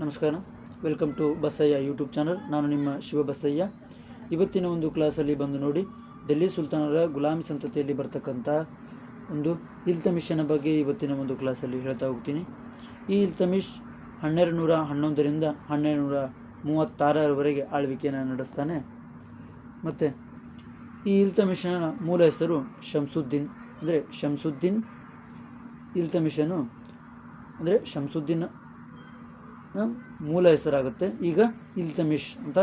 ನಮಸ್ಕಾರ. Welcome to Basayya YouTube channel ನಾನು ನಿಮ್ಮ ಶಿವ ಬಸಯ್ಯ. ಇವತ್ತಿನ ಒಂದು ಕ್ಲಾಸಲ್ಲಿ ಬಂದು ನೋಡಿ ಡೆಲ್ಲಿ ಸುಲ್ತಾನರ ಗುಲಾಮಿ ಸಂತತಿಯಲ್ಲಿ ಬರ್ತಕ್ಕಂಥ ಒಂದು ಇಲ್ತಮಿಷನ ಬಗ್ಗೆ ಇವತ್ತಿನ ಒಂದು ಕ್ಲಾಸಲ್ಲಿ ಹೇಳ್ತಾ ಹೋಗ್ತೀನಿ. ಈ ಇಲ್ತಮಿಷ್ ಹನ್ನೆರಡು ನೂರ ಹನ್ನೊಂದರಿಂದ ಹನ್ನೆರಡು ನೂರ ಮೂವತ್ತಾರರವರೆಗೆ ಆಳ್ವಿಕೆಯನ್ನು ನಡೆಸ್ತಾನೆ. ಮತ್ತು ಈ ಇಲ್ತಮಿಷನ ಮೂಲ ಹೆಸರು ಶಂಸುದ್ದೀನ್. ಅಂದರೆ ಶಂಸುದ್ದೀನ್ ಇಲ್ತಮಿಷನು ಅಂದರೆ ಶಂಸುದ್ದೀನ್ ಮೂಲ ಹೆಸರಾಗುತ್ತೆ. ಈಗ ಇಲ್ತಮಿಷ್ ಅಂತ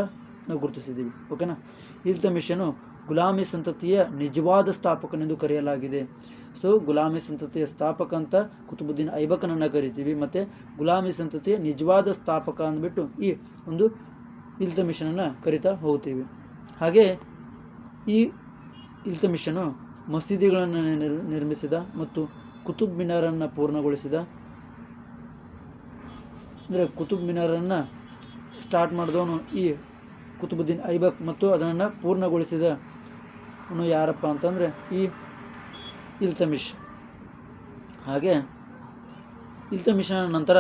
ನಾವು ಗುರುತಿಸಿದ್ದೀವಿ. ಓಕೆನಾ? ಇಲ್ತಮಿಷನು ಗುಲಾಮಿ ಸಂತತಿಯ ನಿಜವಾದ ಸ್ಥಾಪಕನೆಂದು ಕರೆಯಲಾಗಿದೆ. ಸೊ, ಗುಲಾಮಿ ಸಂತತಿಯ ಸ್ಥಾಪಕ ಅಂತ ಕುತುಬುದ್ದೀನ್ ಐಬಕನನ್ನು ಕರಿತೀವಿ. ಮತ್ತು ಗುಲಾಮಿ ಸಂತತಿಯ ನಿಜವಾದ ಸ್ಥಾಪಕ ಅಂದ್ಬಿಟ್ಟು ಈ ಒಂದು ಇಲ್ತಮಿಷನನ್ನು ಕರಿತಾ ಹೋಗ್ತೀವಿ. ಹಾಗೆ ಈ ಇಲ್ತಮಿಷನು ಮಸೀದಿಗಳನ್ನು ನಿರ್- ನಿರ್ಮಿಸಿದ ಮತ್ತು ಕುತುಬ್ ಮಿನಾರನ್ನು ಪೂರ್ಣಗೊಳಿಸಿದ ಅಂದರೆ ಕುತುಬ್ ಮಿನಾರನ್ನು ಸ್ಟಾರ್ಟ್ ಮಾಡಿದವನು ಈ ಕುತುಬುದ್ದೀನ್ ಐಬಕ್ ಮತ್ತು ಅದನ್ನು ಪೂರ್ಣಗೊಳಿಸಿದ ಅವನು ಯಾರಪ್ಪ ಅಂತಂದರೆ ಈ ಇಲ್ತಮಿಷ್. ಹಾಗೆ ಇಲ್ತಮಿಷನ ನಂತರ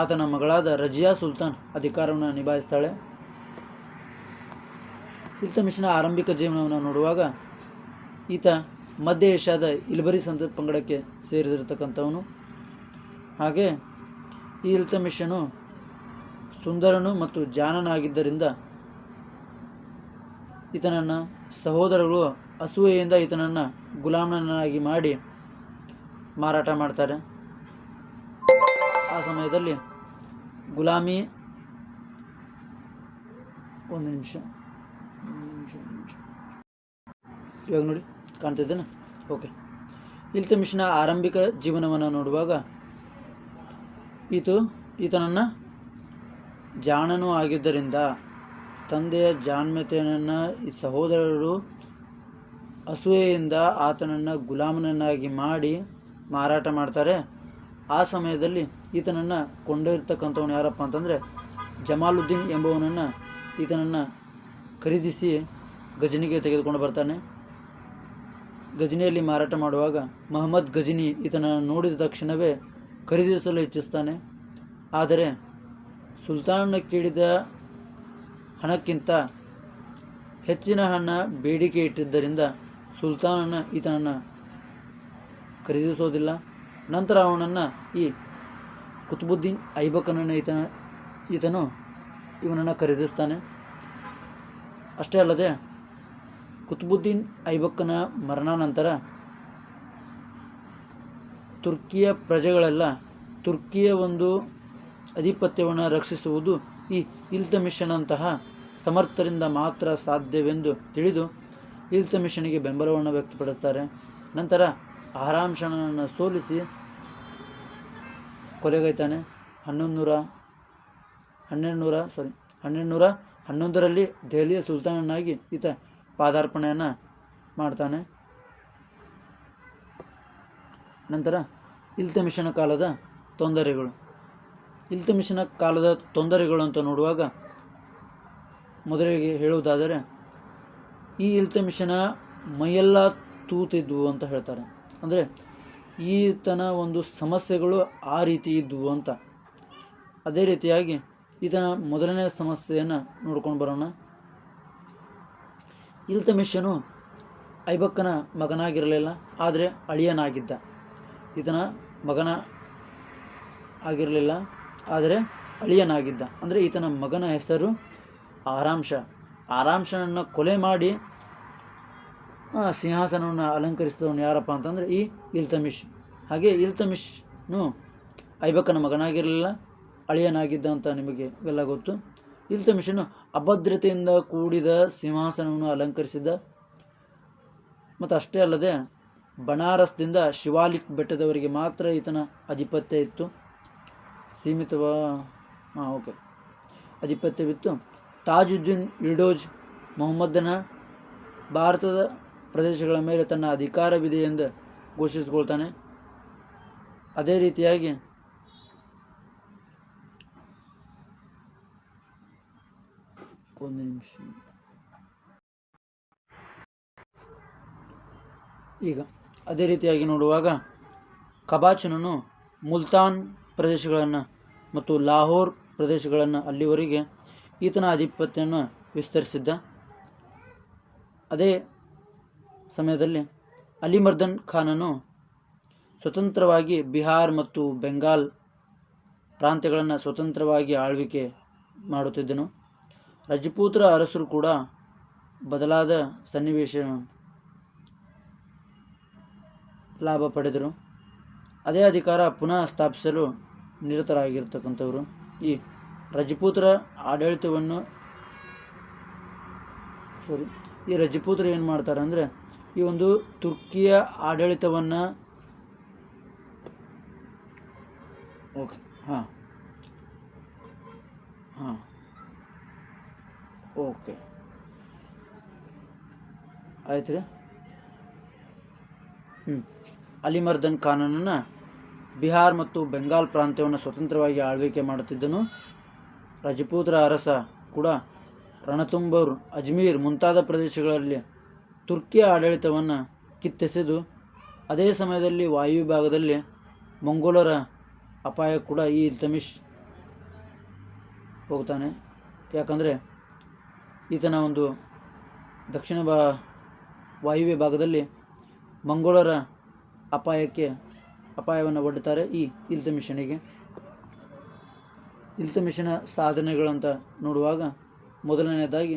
ಆತನ ಮಗಳಾದ ರಜಿಯಾ ಸುಲ್ತಾನ್ ಅಧಿಕಾರವನ್ನು ನಿಭಾಯಿಸ್ತಾಳೆ. ಇಲ್ತಮಿಷನ ಆರಂಭಿಕ ಜೀವನವನ್ನು ನೋಡುವಾಗ ಈತ ಮಧ್ಯ ಏಷ್ಯಾದ ಇಲ್ಬರಿ ಸಂತ ಪಂಗಡಕ್ಕೆ ಸೇರಿದಿರತಕ್ಕಂಥವನು. ಹಾಗೆ ಈ ಇಲ್ತಮಿಷನು ಸುಂದರನು ಮತ್ತು ಜಾನನಾಗಿದ್ದರಿಂದ ಈತನನ್ನು ಸಹೋದರರು ಅಸೂಯೆಯಿಂದ ಈತನನ್ನು ಗುಲಾಮನನ್ನಾಗಿ ಮಾಡಿ ಮಾರಾಟ ಮಾಡ್ತಾರೆ. ಆ ಸಮಯದಲ್ಲಿ ಗುಲಾಮಿ ಒಂದು ನಿಮಿಷ ನಿಮಿಷ ಇವಾಗ ನೋಡಿ ಕಾಣ್ತಿದ್ದೇನೆ ಓಕೆ ಇಲ್ತಮಿಷನ ಆರಂಭಿಕ ಜೀವನವನ್ನು ನೋಡುವಾಗ ಈತು, ಈತನನ್ನು ಜಾಣನೂ ಆಗಿದ್ದರಿಂದ ತಂದೆಯ ಜಾಣ್ಮತೆಯನ್ನು ಈ ಸಹೋದರರು ಅಸೂಯೆಯಿಂದ ಆತನನ್ನು ಗುಲಾಮನನ್ನಾಗಿ ಮಾಡಿ ಮಾರಾಟ ಮಾಡ್ತಾರೆ. ಆ ಸಮಯದಲ್ಲಿ ಈತನನ್ನು ಕೊಂಡೊಯ್ತಕ್ಕಂಥವನು ಯಾರಪ್ಪ ಅಂತಂದರೆ ಜಮಾಲುದ್ದೀನ್ ಎಂಬುವನನ್ನು ಈತನನ್ನು ಖರೀದಿಸಿ ಗಜನಿಗೆ ತೆಗೆದುಕೊಂಡು ಬರ್ತಾನೆ. ಗಜನಿಯಲ್ಲಿ ಮಾರಾಟ ಮಾಡುವಾಗ ಮಹಮ್ಮದ್ ಗಜನಿ ಈತನನ್ನು ನೋಡಿದ ತಕ್ಷಣವೇ ಖರೀದಿಸಲು ಇಚ್ಛಿಸ್ತಾನೆ. ಆದರೆ ಸುಲ್ತಾನನ ಕೇಳಿದ ಹಣಕ್ಕಿಂತ ಹೆಚ್ಚಿನ ಹಣ ಬೇಡಿಕೆ ಇಟ್ಟಿದ್ದರಿಂದ ಸುಲ್ತಾನನ ಈತನನ್ನು ಖರೀದಿಸೋದಿಲ್ಲ. ನಂತರ ಅವನನ್ನು ಈ ಕುತುಬುದ್ದೀನ್ ಐಬಕನನ್ನು ಈತನ, ಈತನು ಇವನನ್ನು ಖರೀದಿಸ್ತಾನೆ. ಅಷ್ಟೇ ಅಲ್ಲದೆ ಕುತುಬುದ್ದೀನ್ ಐಬಕ್ಕನ ಮರಣಾನಂತರ ತುರ್ಕಿಯ ಪ್ರಜೆಗಳೆಲ್ಲ ತುರ್ಕಿಯ ಒಂದು ಅಧಿಪತ್ಯವನ್ನು ರಕ್ಷಿಸುವುದು ಈ ಇಲ್ತಮಿಷನಂತಹ ಸಮರ್ಥರಿಂದ ಮಾತ್ರ ಸಾಧ್ಯವೆಂದು ತಿಳಿದು ಇಲ್ತಮಿಷನಿಗೆ ಬೆಂಬಲವನ್ನು ವ್ಯಕ್ತಪಡಿಸ್ತಾರೆ. ನಂತರ ಆರಾಂಶನನ್ನು ಸೋಲಿಸಿ ಕೊಲೆಗೈತಾನೆ. ಹನ್ನೊಂದು ನೂರ ನೂರ ಸಾರಿ ಹನ್ನೆರಡು ನೂರ ಹನ್ನೊಂದರಲ್ಲಿ ದೆಹಲಿಯ ಸುಲ್ತಾನನಾಗಿ ಈತ ಪಾದಾರ್ಪಣೆಯನ್ನು ಮಾಡ್ತಾನೆ. ನಂತರ ಇಲ್ತಮಿಷನ ಕಾಲದ ತೊಂದರೆಗಳು. ಇಲ್ತಮಿಷನ ಕಾಲದ ತೊಂದರೆಗಳು ಅಂತ ನೋಡುವಾಗ ಮೊದಲಿಗೆ ಹೇಳುವುದಾದರೆ, ಈ ಇಲ್ತಮಿಷನ ಮೈಯೆಲ್ಲ ತೂತಿದ್ವು ಅಂತ ಹೇಳ್ತಾರೆ. ಅಂದರೆ ಈತನ ಒಂದು ಸಮಸ್ಯೆಗಳು ಆ ರೀತಿ ಇದ್ವು ಅಂತ. ಅದೇ ರೀತಿಯಾಗಿ ಈತನ ಮೊದಲನೇ ಸಮಸ್ಯೆಯನ್ನು ನೋಡ್ಕೊಂಡು ಬರೋಣ. ಇಲ್ತಮಿಷನು ಐಬಕ್ಕನ ಮಗನಾಗಿರಲಿಲ್ಲ, ಆದರೆ ಅಳಿಯನಾಗಿದ್ದ. ಈತನ ಮಗನ ಆಗಿರಲಿಲ್ಲ. ಆದರೆ ಅಳಿಯನಾಗಿದ್ದ. ಅಂದರೆ ಈತನ ಮಗನ ಹೆಸರು ಆರಾಂಶ. ಆರಾಂಶನನ್ನು ಕೊಲೆ ಮಾಡಿ ಸಿಂಹಾಸನವನ್ನು ಅಲಂಕರಿಸಿದವನು ಯಾರಪ್ಪ ಅಂತಂದರೆ ಈ ಇಲ್ತಮಿಷ್. ಹಾಗೆ ಇಲ್ತಮಿಷ್ನು ಐಬಕ್ಕನ ಮಗನಾಗಿರಲಿಲ್ಲ, ಅಳಿಯನಾಗಿದ್ದ ಅಂತ ನಿಮಗೆ ಎಲ್ಲ ಗೊತ್ತು. ಇಲ್ತಮಿಷನು ಅಭದ್ರತೆಯಿಂದ ಕೂಡಿದ ಸಿಂಹಾಸನವನ್ನು ಅಲಂಕರಿಸಿದ ಮತ್ತು ಅಷ್ಟೇ ಅಲ್ಲದೆ, ಬನಾರಸ್ದಿಂದ ಶಿವಾಲಿಕ್ ಬೆಟ್ಟದವರಿಗೆ ಮಾತ್ರ ಈತನ ಆಧಿಪತ್ಯ ಇತ್ತು. ಸೀಮಿತವಾ? ಹಾಂ, ಓಕೆ. ಅಧಿಪತ್ಯವಿತ್ತು ತಾಜುದ್ದೀನ್ ಇಲ್ಡೋಜ್ ಮೊಹಮ್ಮದನ ಭಾರತದ ಪ್ರದೇಶಗಳ ಮೇಲೆ ತನ್ನ ಅಧಿಕಾರವಿದೆ ಎಂದು ಘೋಷಿಸಿಕೊಳ್ತಾನೆ. ಅದೇ ರೀತಿಯಾಗಿ ಒಂದು ಈಗ ಅದೇ ರೀತಿಯಾಗಿ ನೋಡುವಾಗ ಕಬಾಚನನು ಮುಲ್ತಾನ್ ಪ್ರದೇಶಗಳನ್ನು ಮತ್ತು ಲಾಹೋರ್ ಪ್ರದೇಶಗಳನ್ನು ಅಲ್ಲಿವರೆಗೆ ಈತನ ಆಧಿಪತ್ಯವನ್ನು ವಿಸ್ತರಿಸಿದ್ದ. ಅದೇ ಸಮಯದಲ್ಲಿ ಅಲಿಮರ್ದನ್ ಖಾನನು ಸ್ವತಂತ್ರವಾಗಿ ಬಿಹಾರ್ ಮತ್ತು ಬೆಂಗಾಲ್ ಪ್ರಾಂತ್ಯಗಳನ್ನು ಸ್ವತಂತ್ರವಾಗಿ ಆಳ್ವಿಕೆ ಮಾಡುತ್ತಿದ್ದನು. ರಜಪೂತರ ಅರಸರು ಕೂಡ ಬದಲಾದ ಸನ್ನಿವೇಶ ಲಾಭ ಪಡೆದರು. ಅದೇ ಅಧಿಕಾರ ಪುನಃ ಸ್ಥಾಪಿಸಲು ನಿರತರಾಗಿರ್ತಕ್ಕಂಥವರು. ಈ ರಜಪೂತರ ಆಡಳಿತವನ್ನು ಸಾರಿ ಈ ರಜಪೂತರು ಏನು ಮಾಡ್ತಾರೆ ಅಂದರೆ, ಈ ಒಂದು ತುರ್ಕಿಯ ಆಡಳಿತವನ್ನು ಓಕೆ, ಹಾಂ ಹಾಂ, ಓಕೆ ಆಯ್ತು ರೀ ಹ್ಞೂ ಅಲಿಮರ್ದನ್ ಖಾನನನ್ನು ಬಿಹಾರ್ ಮತ್ತು ಬೆಂಗಾಲ್ ಪ್ರಾಂತ್ಯವನ್ನು ಸ್ವತಂತ್ರವಾಗಿ ಆಳ್ವಿಕೆ ಮಾಡುತ್ತಿದ್ದನು. ರಜಪೂತರ ಅರಸ ಕೂಡ ರಣತುಂಬರ್, ಅಜ್ಮೀರ್ ಮುಂತಾದ ಪ್ರದೇಶಗಳಲ್ಲಿ ತುರ್ಕಿಯ ಆಡಳಿತವನ್ನು ಕಿತ್ತೆಸೆದು, ಅದೇ ಸಮಯದಲ್ಲಿ ವಾಯು ಭಾಗದಲ್ಲಿ ಮಂಗೋಲರ ಅಪಾಯ ಕೂಡ ಈ ತಮಿಷ್ ಹೋಗ್ತಾನೆ. ಯಾಕಂದರೆ ಈತನ ಒಂದು ದಕ್ಷಿಣ ಬಾ ವಾಯುವ್ಯ ಭಾಗದಲ್ಲಿ ಮಂಗೋಳರ ಅಪಾಯಕ್ಕೆ ಅಪಾಯವನ್ನು ಒಡ್ಡುತ್ತಾರೆ ಈ ಇಲ್ತಮಿಷನಿಗೆ ಇಲ್ತಮಿಷನ ಸಾಧನೆಗಳಂತ ನೋಡುವಾಗ ಮೊದಲನೆಯದಾಗಿ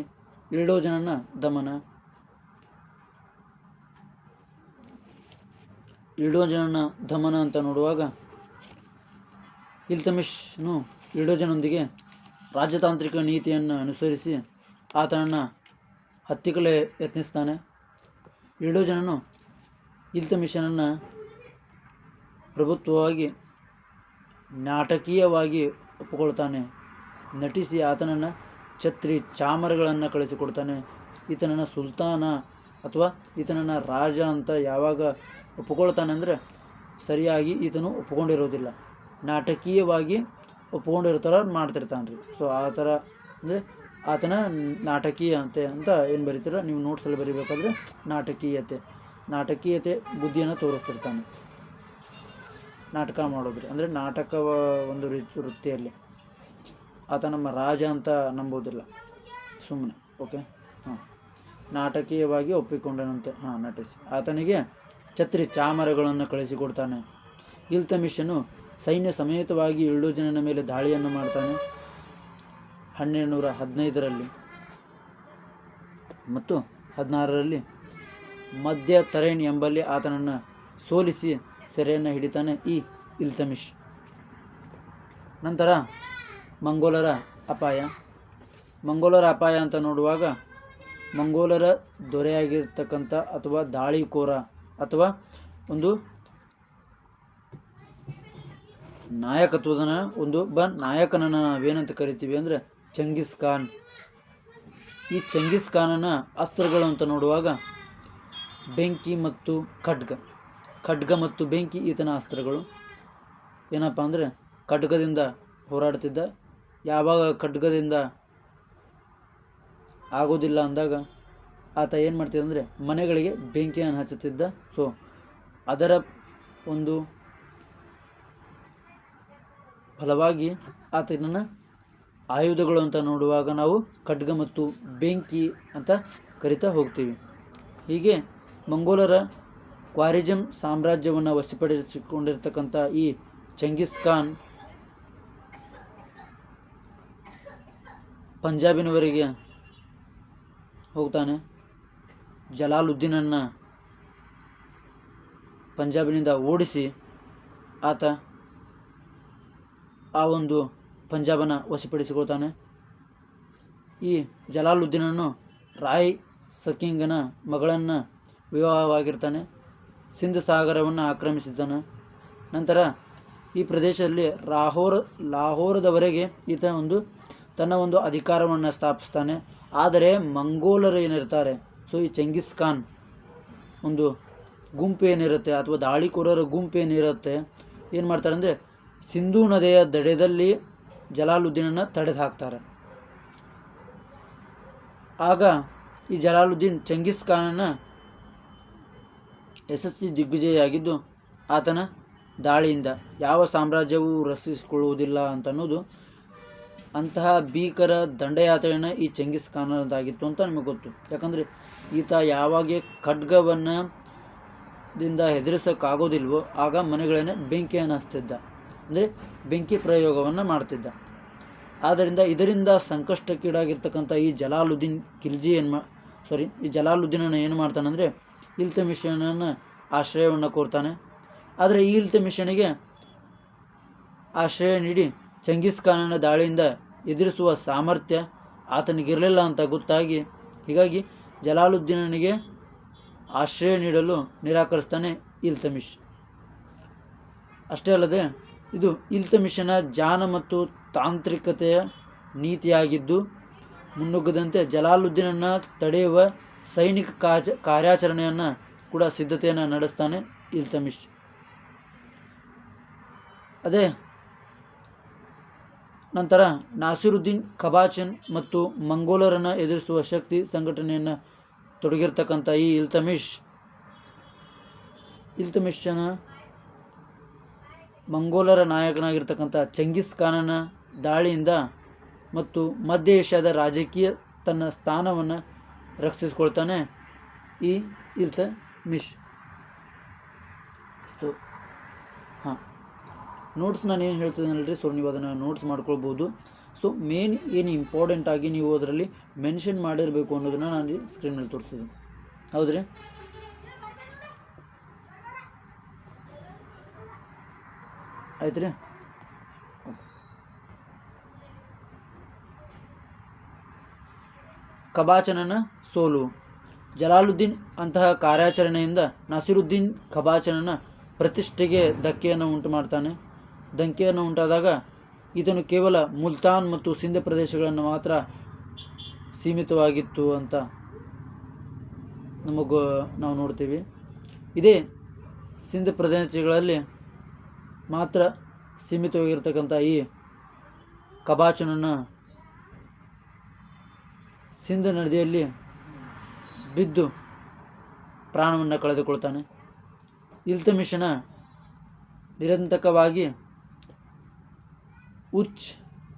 ಇಲ್ಡೋಜನನ ದಮನ. ಇಲ್ಡೋಜನನ ದಮನ ಅಂತ ನೋಡುವಾಗ ಇಲ್ತಮಿಷ್ನು ಇಲ್ಡೋಜನೊಂದಿಗೆ ರಾಜತಾಂತ್ರಿಕ ನೀತಿಯನ್ನು ಅನುಸರಿಸಿ ಆತನನ್ನು ಹತ್ತಿಕ್ಕಲು ಯತ್ನಿಸ್ತಾನೆ. ಇಲ್ಡೋಜನನು ಇಲ್ತಮಿಷನನ್ನು ಪ್ರಭುತ್ವವಾಗಿ, ನಾಟಕೀಯವಾಗಿ ಒಪ್ಪಿಕೊಳ್ತಾನೆ. ನಟಿಸಿ ಆತನನ್ನು ಛತ್ರಿ ಚಾಮರಗಳನ್ನು ಕಳಿಸಿಕೊಡ್ತಾನೆ. ಈತನನ್ನು ಸುಲ್ತಾನ ಅಥವಾ ಈತನನ್ನು ರಾಜ ಅಂತ ಯಾವಾಗ ಒಪ್ಪಿಕೊಳ್ತಾನೆ ಅಂದರೆ ಸರಿಯಾಗಿ ಈತನು ಒಪ್ಪಿಕೊಂಡಿರೋದಿಲ್ಲ. ನಾಟಕೀಯವಾಗಿ ಒಪ್ಪಿಕೊಂಡಿರ್ತಾರ ಮಾಡ್ತಿರ್ತಾನೆ ರೀ ಸೊ ಆ ಥರ ಅಂದರೆ ಆತನ ನಾಟಕೀಯತೆ ಅಂತ ಏನು ಬರೀತೀರ ನೀವು ನೋಟ್ಸಲ್ಲಿ ಬರೀಬೇಕಾದ್ರೆ ನಾಟಕೀಯತೆ. ನಾಟಕೀಯತೆ ಬುದ್ಧಿಯನ್ನು ತೋರಿಸ್ತಿರ್ತಾನೆ. ನಾಟಕ ಮಾಡೋದ್ರಿ ಅಂದರೆ ನಾಟಕ ಒಂದು ರೀತಿ ವೃತ್ತಿಯಲ್ಲಿ. ಆತ ನಮ್ಮ ರಾಜ ಅಂತ ನಂಬೋದಿಲ್ಲ ಸುಮ್ಮನೆ ಓಕೆ ಹಾಂ. ನಾಟಕೀಯವಾಗಿ ಒಪ್ಪಿಕೊಂಡನಂತೆ, ಹಾಂ, ನಟಿಸಿ. ಆತನಿಗೆ ಛತ್ರಿ ಚಾಮರಗಳನ್ನು ಕಳಿಸಿಕೊಡ್ತಾನೆ ಇಲ್ತಮಿಷನು ಸೈನ್ಯ ಸಮೇತವಾಗಿ ಏಳು ಜನನ ಮೇಲೆ ದಾಳಿಯನ್ನು ಮಾಡ್ತಾನೆ. ಹನ್ನೆರಡು ನೂರ ಹದಿನೈದರಲ್ಲಿ ಮತ್ತು ಹದಿನಾರರಲ್ಲಿ ಮಧ್ಯ ತರೇಣ್ ಎಂಬಲ್ಲಿ ಆತನನ್ನು ಸೋಲಿಸಿ ಸೆರೆಯನ್ನು ಹಿಡಿತಾನೆ ಈ ಇಲ್ತಮಿಷ್. ನಂತರ ಮಂಗೋಲರ ಅಪಾಯ. ಮಂಗೋಲರ ಅಪಾಯ ಅಂತ ನೋಡುವಾಗ ಮಂಗೋಲರ ದೊರೆಯಾಗಿರ್ತಕ್ಕಂಥ ಅಥವಾ ದಾಳಿಕೋರ ಅಥವಾ ಒಂದು ನಾಯಕತ್ವದ ಒಂದು ಬ ನಾಯಕನನ್ನು ನಾವೇನಂತ ಕರಿತೀವಿ ಅಂದರೆ ಚಂಗಿಸ್ ಖಾನ್. ಈ ಚಂಗಿಸ್ ಖಾನನ ಅಸ್ತ್ರಗಳು ಅಂತ ನೋಡುವಾಗ ಬೆಂಕಿ ಮತ್ತು ಖಡ್ಗ. ಖಡ್ಗ ಮತ್ತು ಬೆಂಕಿ ಈತನ ಅಸ್ತ್ರಗಳು. ಏನಪ್ಪ ಅಂದರೆ, ಖಡ್ಗದಿಂದ ಹೋರಾಡ್ತಿದ್ದ ಯಾವಾಗ ಖಡ್ಗದಿಂದ ಆಗೋದಿಲ್ಲ ಅಂದಾಗ, ಆತ ಏನು ಮಾಡ್ತಿದ್ದ ಅಂದರೆ, ಮನೆಗಳಿಗೆ ಬೆಂಕಿಯನ್ನು ಹಚ್ಚುತ್ತಿದ್ದ. ಸೊ ಅದರ ಒಂದು ಫಲವಾಗಿ ಆತನನ್ನು ಆಯುಧಗಳು ಅಂತ ನೋಡುವಾಗ ನಾವು ಖಡ್ಗ ಮತ್ತು ಬೆಂಕಿ ಅಂತ ಕರಿತಾ ಹೋಗ್ತೀವಿ. ಹೀಗೆ ಮಂಗೋಲರ ಕ್ವಾರಿಜಮ್ ಸಾಮ್ರಾಜ್ಯವನ್ನು ವಶಪಡಿಸಿಕೊಂಡಿರ್ತಕ್ಕಂಥ ಈ ಚಂಗಿಸ್ ಖಾನ್ ಪಂಜಾಬಿನವರೆಗೆ ಹೋಗ್ತಾನೆ. ಜಲಾಲುದ್ದೀನನ್ನು ಪಂಜಾಬಿನಿಂದ ಓಡಿಸಿ ಆತ ಆ ಒಂದು ಪಂಜಾಬನ್ನು ವಶಪಡಿಸಿಕೊಳ್ತಾನೆ. ಈ ಜಲಾಲುದ್ದೀನನ್ನು ರಾಯ್ ಸಕಿಂಗನ ಮಗಳನ್ನು ವಿವಾಹವಾಗಿರ್ತಾನೆ. ಸಿಂಧು ಸಾಗರವನ್ನು ಆಕ್ರಮಿಸಿದ್ದಾನೆ. ನಂತರ ಈ ಪ್ರದೇಶದಲ್ಲಿ ರಾಹೋರ್, ಲಾಹೋರದವರೆಗೆ ಈತ ಒಂದು, ತನ್ನ ಒಂದು ಅಧಿಕಾರವನ್ನು ಸ್ಥಾಪಿಸ್ತಾನೆ. ಆದರೆ ಮಂಗೋಲರು ಏನಿರ್ತಾರೆ? ಸೊ, ಈ ಚೆಂಗಿಸ್ ಖಾನ್ ಒಂದು ಗುಂಪು ಏನಿರುತ್ತೆ ಅಥವಾ ದಾಳಿಕೋರರ ಗುಂಪು ಏನಿರುತ್ತೆ, ಏನು ಮಾಡ್ತಾರೆ ಅಂದರೆ ಸಿಂಧೂ ನದಿಯ ದಡದಲ್ಲಿ ಜಲಾಲುದ್ದೀನನ್ನು ತಡೆದು ಹಾಕ್ತಾರೆ ಆಗ ಈ ಜಲಾಲುದ್ದೀನ್ ಚೆಂಗಿಸ್ ಖಾನನ ಯಶಸ್ವಿ ದಿಗ್ವಿಜಯಾಗಿದ್ದು ಆತನ ದಾಳಿಯಿಂದ ಯಾವ ಸಾಮ್ರಾಜ್ಯವೂ ರಕ್ಷಿಸಿಕೊಳ್ಳುವುದಿಲ್ಲ ಅಂತ ಅನ್ನೋದು ಅಂತಹ ಭೀಕರ ದಂಡಯಾತ್ರೆಯನ್ನು ಈ ಚಂಗಿಸ್ ಖಾನದಾಗಿತ್ತು ಅಂತ ನಮಗೆ ಗೊತ್ತು. ಯಾಕಂದರೆ ಈತ ಯಾವಾಗ ಖಡ್ಗವನ್ನು ದಿಂದ ಹೆದರಿಸೋಕ್ಕಾಗೋದಿಲ್ವೋ, ಆಗ ಮನೆಗಳನ್ನೇ ಬೆಂಕಿಯನ್ನು ಹಚ್ತಿದ್ದ. ಅಂದರೆ ಬೆಂಕಿ ಪ್ರಯೋಗವನ್ನು ಮಾಡ್ತಿದ್ದ. ಆದ್ದರಿಂದ ಇದರಿಂದ ಸಂಕಷ್ಟಕ್ಕೀಡಾಗಿರ್ತಕ್ಕಂಥ ಈ ಜಲಾಲುದ್ದೀನ್ ಖಿಲ್ಜಿ ಏನು ಮಾ ಸಾರಿ ಈ ಜಲಾಲುದ್ದೀನನ್ನು ಏನು ಮಾಡ್ತಾನಂದರೆ ಇಲ್ತಮಿಷನನ್ನು ಆಶ್ರಯವನ್ನು ಕೋರ್ತಾನೆ ಆದರೆ ಈ ಇಲ್ತಮಿಷನಿಗೆ ಆಶ್ರಯ ನೀಡಿ ಚಂಗೀಸ್ ಖಾನನ ದಾಳಿಯಿಂದ ಎದುರಿಸುವ ಸಾಮರ್ಥ್ಯ ಆತನಿಗಿರಲಿಲ್ಲ ಅಂತ ಗೊತ್ತಾಗಿ ಹೀಗಾಗಿ ಜಲಾಲುದ್ದೀನನಿಗೆ ಆಶ್ರಯ ನೀಡಲು ನಿರಾಕರಿಸ್ತಾನೆ ಇಲ್ತಮಿಷ್ ಅಷ್ಟೇ ಅಲ್ಲದೆ ಇದು ಇಲ್ತಮಿಷನ ಜಾನ ಮತ್ತು ತಾಂತ್ರಿಕತೆಯ ನೀತಿಯಾಗಿದ್ದು, ಮುನ್ನುಗ್ಗದಂತೆ ಜಲಾಲುದ್ದೀನನ್ನು ತಡೆಯುವ ಸೈನಿಕ ಕಾಜ, ಕಾರ್ಯಾಚರಣೆಯನ್ನು ಕೂಡ ಸಿದ್ಧತೆಯನ್ನು ನಡೆಸ್ತಾನೆ ಇಲ್ತಮಿಶ್ ಅದೇ, ನಂತರ ನಾಸಿರುದ್ದೀನ್ ಖಬಾಚನ್ ಮತ್ತು ಮಂಗೋಲರನ್ನು ಎದುರಿಸುವ ಶಕ್ತಿ ಸಂಘಟನೆಯನ್ನು ತೊಡಗಿರ್ತಕ್ಕಂಥ ಈ ಇಲ್ತಮಿಶ್ ಇಲ್ತಮಿಷನ ಮಂಗೋಲರ ನಾಯಕನಾಗಿರ್ತಕ್ಕಂಥ ಚಂಗಿಸ್ ಖಾನನ ದಾಳಿಯಿಂದ ಮತ್ತು ಮಧ್ಯ ಏಷ್ಯಾದ ರಾಜಕೀಯ ತನ್ನ ಸ್ಥಾನವನ್ನು ರಕ್ಷಿಸ್ಕೊಳ್ತಾನೆ. ಈ ಇಲ್ತಮಿಷ್ ಸೊ ಹಾಂ. ನೋಟ್ಸ್ ನಾನು ಏನು ಹೇಳ್ತಿದ್ದೀನಲ್ರಿ? ಸೊ ನೀವು ಅದನ್ನು ನೋಟ್ಸ್ ಮಾಡ್ಕೊಳ್ಬೋದು. ಸೊ, ಮೇನ್ ಏನು ಇಂಪಾರ್ಟೆಂಟ್ ಆಗಿ ನೀವು ಅದರಲ್ಲಿ ಮೆನ್ಷನ್ ಮಾಡಿರಬೇಕು ಅನ್ನೋದನ್ನು ನಾನು ಸ್ಕ್ರೀನಲ್ಲಿ ತೋರಿಸ್ತಿದ್ದೀನಿ. ಹೌದ್ರಿ? ಆಯ್ತು ರೀ ಕಬಾಚನನ ಸೋಲು. ಜಲಾಲುದ್ದೀನ್ ಅಂತಹ ಕಾರ್ಯಾಚರಣೆಯಿಂದ ನಸಿರುದ್ದೀನ್ ಖಬಾಚನನ ಪ್ರತಿಷ್ಠೆಗೆ ಧಕ್ಕೆಯನ್ನು ಉಂಟು ಮಾಡ್ತಾನೆ ಧಕ್ಕೆಯನ್ನು ಉಂಟಾದಾಗ ಇದನ್ನು ಕೇವಲ ಮುಲ್ತಾನ್ ಮತ್ತು ಸಿಂಧ ಪ್ರದೇಶಗಳನ್ನು ಮಾತ್ರ ಸೀಮಿತವಾಗಿತ್ತು ಅಂತ ನಮಗ ನಾವು ನೋಡ್ತೀವಿ. ಇದೇ ಸಿಂಧ ಪ್ರದೇಶಗಳಲ್ಲಿ ಮಾತ್ರ ಸೀಮಿತವಾಗಿರ್ತಕ್ಕಂಥ ಈ ಕಬಾಚನನ್ನು ಸಿಂಧ ನದಿಯಲ್ಲಿ ಬಿದ್ದು ಪ್ರಾಣವನ್ನು ಕಳೆದುಕೊಳ್ತಾನೆ. ಇಲ್ತಮಿಷನ ನಿರಂತಕವಾಗಿ ಉಚ್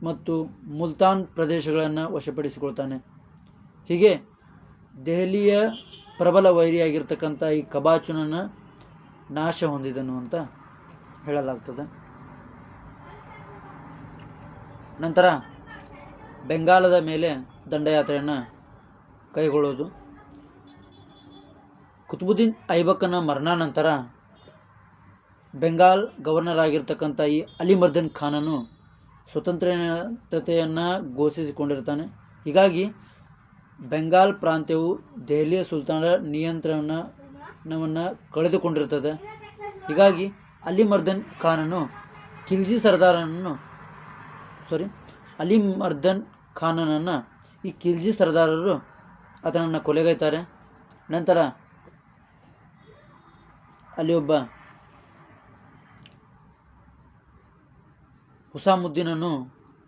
ಮತ್ತು ಮುಲ್ತಾನ್ ಪ್ರದೇಶಗಳನ್ನು ವಶಪಡಿಸಿಕೊಳ್ತಾನೆ. ಹೀಗೆ ದೆಹಲಿಯ ಪ್ರಬಲ ವೈರಿಯಾಗಿರ್ತಕ್ಕಂಥ ಈ ಕಬಾಚುನನ್ನು ನಾಶ ಹೊಂದಿದನು ಅಂತ ಹೇಳಲಾಗ್ತದೆ. ನಂತರ ಬೆಂಗಾಲದ ಮೇಲೆ ದಂಡಯಾತ್ರೆಯನ್ನು ಕೈಗೊಳ್ಳೋದು. ಕುತುಬುದ್ದೀನ್ ಐಬಕನ ಮರಣಾನಂತರ ಬೆಂಗಾಲ್ ಗವರ್ನರ್ ಆಗಿರ್ತಕ್ಕಂಥ ಈ ಅಲಿಮರ್ದನ್ ಖಾನನು ಸ್ವತಂತ್ರತೆಯನ್ನು ಘೋಷಿಸಿಕೊಂಡಿರ್ತಾನೆ. ಹೀಗಾಗಿ ಬೆಂಗಾಲ್ ಪ್ರಾಂತ್ಯವು ದೆಹಲಿಯ ಸುಲ್ತಾನರ ನಿಯಂತ್ರಣವನ್ನು ಕಳೆದುಕೊಂಡಿರ್ತದೆ. ಹೀಗಾಗಿ ಅಲಿಮರ್ದನ್ ಖಾನನು ಖಿಲ್ಜಿ ಸರ್ದಾರನನ್ನು ಸಾರಿ ಅಲಿಮರ್ದನ್ ಖಾನನನ್ನು ಈ ಖಿಲ್ಜಿ ಸರ್ದಾರರು ಆತನನ್ನು ಕೊಲೆಗೈತಾರೆ. ನಂತರ ಅಲ್ಲಿ ಒಬ್ಬ ಹುಸಾಮುದ್ದೀನನ್ನು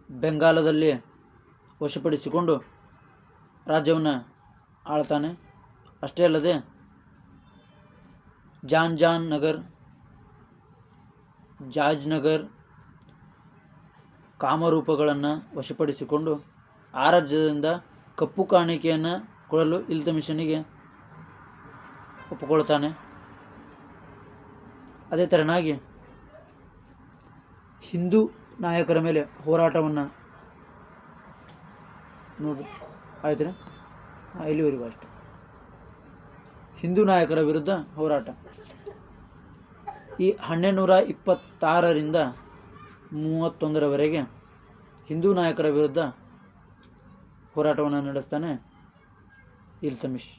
ಬೆಂಗಾಲದಲ್ಲಿ ವಶಪಡಿಸಿಕೊಂಡು ರಾಜ್ಯವನ್ನು ಆಳ್ತಾನೆ. ಅಷ್ಟೇ ಅಲ್ಲದೆ ಜಾನ್ ಜಾನ್ ನಗರ್ ಜಾಜ್ ನಗರ್ ಕಾಮರೂಪಗಳನ್ನು ವಶಪಡಿಸಿಕೊಂಡು ಆ ರಾಜ್ಯದಿಂದ ಕಪ್ಪು ಕಾಣಿಕೆಯನ್ನು ಕೊಡಲು ಇಲ್ತಮಿಷನಿಗೆ ಒಪ್ಪಿಕೊಳ್ತಾನೆ. ಅದೇ ತೆರನಾಗಿ ಹಿಂದೂ ನಾಯಕರ ಮೇಲೆ ಹೋರಾಟವನ್ನು ನೋಡಿ, ಆಯ್ತು ಇಲ್ಲಿವರೆಗೂ ಅಷ್ಟೆ. ಹಿಂದೂ ನಾಯಕರ ವಿರುದ್ಧ ಹೋರಾಟ. ಈ ಹನ್ನೆರಡುನೂರ ಇಪ್ಪತ್ತಾರರಿಂದ ಮೂವತ್ತೊಂದರವರೆಗೆ ಹಿಂದೂ ನಾಯಕರ ವಿರುದ್ಧ ಹೋರಾಟವನ್ನು ನಡೆಸ್ತಾನೆ ಇಲ್ತಮಿಷ್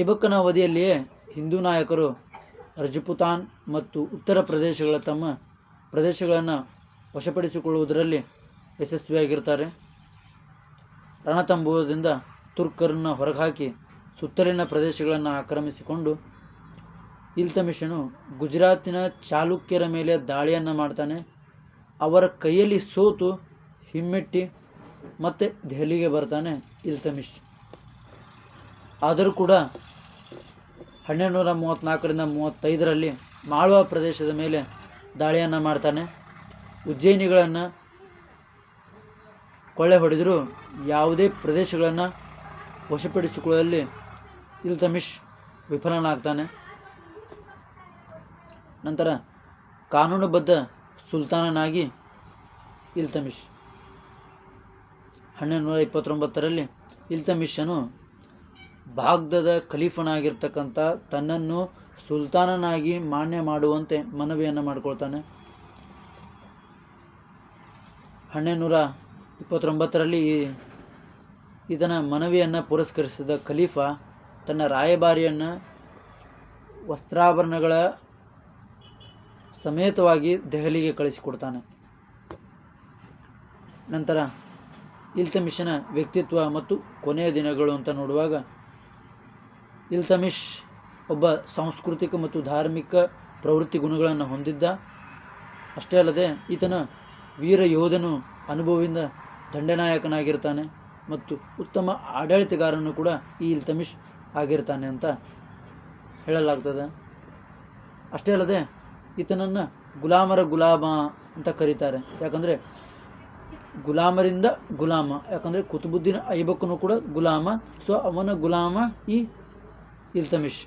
ಐಬಕ್ಕನ ಅವಧಿಯಲ್ಲಿಯೇ ಹಿಂದೂ ನಾಯಕರು ರಜಪುತಾನ್ ಮತ್ತು ಉತ್ತರ ಪ್ರದೇಶಗಳ ತಮ್ಮ ಪ್ರದೇಶಗಳನ್ನು ವಶಪಡಿಸಿಕೊಳ್ಳುವುದರಲ್ಲಿ ಯಶಸ್ವಿಯಾಗಿರ್ತಾರೆ. ರಣತಂಬುವುದರಿಂದ ತುರ್ಕರನ್ನು ಹೊರಗಾಕಿ ಸುತ್ತಲಿನ ಪ್ರದೇಶಗಳನ್ನು ಆಕ್ರಮಿಸಿಕೊಂಡು ಇಲ್ತಮಿಷನು ಗುಜರಾತಿನ ಚಾಲುಕ್ಯರ ಮೇಲೆ ದಾಳಿಯನ್ನು ಮಾಡ್ತಾನೆ. ಅವರ ಕೈಯಲ್ಲಿ ಸೋತು ಹಿಮ್ಮೆಟ್ಟಿ ಮತ್ತೆ ದೆಹಲಿಗೆ ಬರ್ತಾನೆ ಇಲ್ತಮಿಶ್ ಆದರೂ ಕೂಡ ಹನ್ನೆರಡು ನೂರ ಮೂವತ್ತ್ನಾಲ್ಕರಿಂದ ಮೂವತ್ತೈದರಲ್ಲಿ ಮಾಳ್ವಾ ಪ್ರದೇಶದ ಮೇಲೆ ದಾಳಿಯನ್ನು ಮಾಡ್ತಾನೆ. ಉಜ್ಜಯಿನಿಗಳನ್ನು ಕೊಳ್ಳೆ ಹೊಡೆದರೂ ಯಾವುದೇ ಪ್ರದೇಶಗಳನ್ನು ವಶಪಡಿಸಿಕೊಳ್ಳುವಲ್ಲಿ ಇಲ್ತಮಿಶ್ ವಿಫಲನಾಗ್ತಾನೆ. ನಂತರ ಕಾನೂನುಬದ್ಧ ಸುಲ್ತಾನನಾಗಿ ಇಲ್ತಮಿಷ್. ಹನ್ನೆರಡು ನೂರ ಇಪ್ಪತ್ತೊಂಬತ್ತರಲ್ಲಿ ಇಲ್ತಮಿಷನು ಬಾಗ್ದದ ಖಲೀಫನಾಗಿರ್ತಕ್ಕಂಥ ತನ್ನನ್ನು ಸುಲ್ತಾನನಾಗಿ ಮಾನ್ಯ ಮಾಡುವಂತೆ ಮನವಿಯನ್ನು ಮಾಡಿಕೊಳ್ತಾನೆ. ಹನ್ನೆರಡು ನೂರ ಇಪ್ಪತ್ತೊಂಬತ್ತರಲ್ಲಿ ಈತನ ಮನವಿಯನ್ನು ಪುರಸ್ಕರಿಸಿದ ಖಲೀಫಾ ತನ್ನ ರಾಯಭಾರಿಯನ್ನು ವಸ್ತ್ರಾಭರಣಗಳ ಸಮೇತವಾಗಿ ದೆಹಲಿಗೆ ಕಳಿಸಿಕೊಡ್ತಾನೆ. ನಂತರ ಇಲ್ತಮಿಷನ ವ್ಯಕ್ತಿತ್ವ ಮತ್ತು ಕೊನೆಯ ದಿನಗಳು ಅಂತ ನೋಡುವಾಗ ಇಲ್ತಮಿಷ್ ಒಬ್ಬ ಸಾಂಸ್ಕೃತಿಕ ಮತ್ತು ಧಾರ್ಮಿಕ ಪ್ರವೃತ್ತಿ ಗುಣಗಳನ್ನು ಹೊಂದಿದ್ದ. ಅಷ್ಟೇ ಅಲ್ಲದೆ ಈತನ ವೀರ ಯೋಧನು ಅನುಭವದಿಂದ ದಂಡನಾಯಕನಾಗಿರ್ತಾನೆ ಮತ್ತು ಉತ್ತಮ ಆಡಳಿತಗಾರನು ಕೂಡ ಈ ಇಲ್ತಮಿಷ್ ಆಗಿರ್ತಾನೆ ಅಂತ ಹೇಳಲಾಗ್ತದೆ. ಅಷ್ಟೇ ಅಲ್ಲದೆ ಈತನನ್ನು ಗುಲಾಮರ ಗುಲಾಮ ಅಂತ ಕರೀತಾರೆ. ಯಾಕಂದರೆ ಗುಲಾಮರಿಂದ ಗುಲಾಮ. ಯಾಕಂದರೆ ಕುತುಬುದ್ದೀನ್ ಐಬಕ್ಕನು ಕೂಡ ಗುಲಾಮ. ಸೊ ಅವನ ಗುಲಾಮ ಈ ಇಲ್ತಮಿಷ್.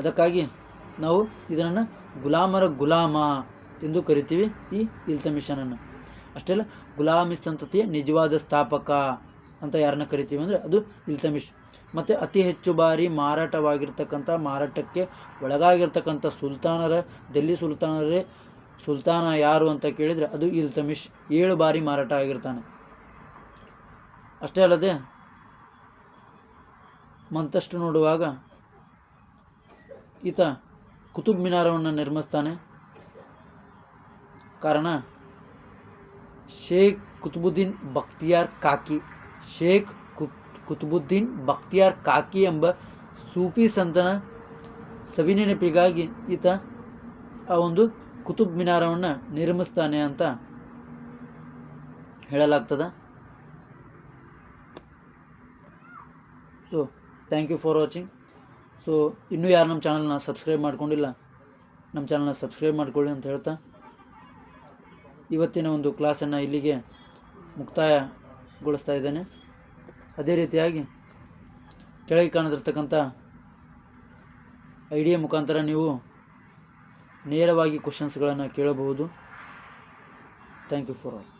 ಅದಕ್ಕಾಗಿ ನಾವು ಇದನ್ನು ಗುಲಾಮರ ಗುಲಾಮ ಎಂದು ಕರಿತೀವಿ, ಈ ಇಲ್ತಮಿಷನನ್ನು. ಅಷ್ಟೇ ಅಲ್ಲ ಗುಲಾಮಿ ಸಂತತಿಯ ನಿಜವಾದ ಸ್ಥಾಪಕ ಅಂತ ಯಾರನ್ನ ಕರಿತೀವಿ ಅಂದರೆ ಅದು ಇಲ್ತಮಿಷ್. ಮತ್ತು ಅತಿ ಹೆಚ್ಚು ಬಾರಿ ಮಾರಾಟವಾಗಿರ್ತಕ್ಕಂಥ ಮಾರಾಟಕ್ಕೆ ಒಳಗಾಗಿರ್ತಕ್ಕಂಥ ಸುಲ್ತಾನರ ಡೆಲ್ಲಿ ಸುಲ್ತಾನರೇ ಸುಲ್ತಾನ ಯಾರು ಅಂತ ಕೇಳಿದರೆ ಅದು ಇಲ್ತಮಿಶ್ ಏಳು ಬಾರಿ ಮಾರಾಟ ಆಗಿರ್ತಾನೆ. ಅಷ್ಟೇ ಅಲ್ಲದೆ, ಮಂತಷ್ಟು ನೋಡುವಾಗ ಈತ ಕುತುಬ್ ಮಿನಾರವನ್ನು ನಿರ್ಮಿಸ್ತಾನೆ. ಕಾರಣ, ಶೇಖ್ ಕುತುಬುದ್ದೀನ್ ಬಕ್ತಿಯಾರ್ ಕಾಕಿ. ಶೇಖ್ ಕುತ್, ಕುತುಬುದ್ದೀನ್ ಬಕ್ತಿಯಾರ್ ಕಾಕಿ ಎಂಬ ಸೂಫಿ ಸಂತನ ಸವಿನೆನಪಿಗಾಗಿ ಈತ ಆ ಒಂದು ಕುತುಬ್ ಮಿನಾರವನ್ನು ನಿರ್ಮಿಸ್ತಾನೆ ಅಂತ ಹೇಳಲಾಗ್ತದೆ. So thank you for watching so ಇನ್ನೂ ಯಾರು ನಮ್ಮ ಚಾನಲ್ನ ಸಬ್ಸ್ಕ್ರೈಬ್ ಮಾಡ್ಕೊಂಡಿಲ್ಲ, ನಮ್ಮ ಚಾನಲ್ನ ಸಬ್ಸ್ಕ್ರೈಬ್ ಮಾಡ್ಕೊಳ್ಳಿ ಅಂತ ಹೇಳ್ತಾ, ಇವತ್ತಿನ ಒಂದು ಕ್ಲಾಸನ್ನು ಇಲ್ಲಿಗೆ ಮುಕ್ತಾಯಗೊಳಿಸ್ತಾ ಇದ್ದೇನೆ. ಅದೇ ರೀತಿಯಾಗಿ ಕೆಳಗೆ ಕಾಣದಿರ್ತಕ್ಕಂಥ ಐಡಿಯಾ ಮುಖಾಂತರ ನೀವು ನೇರವಾಗಿ ಕ್ವಶನ್ಸ್ಗಳನ್ನು ಕೇಳಬಹುದು. Thank you for all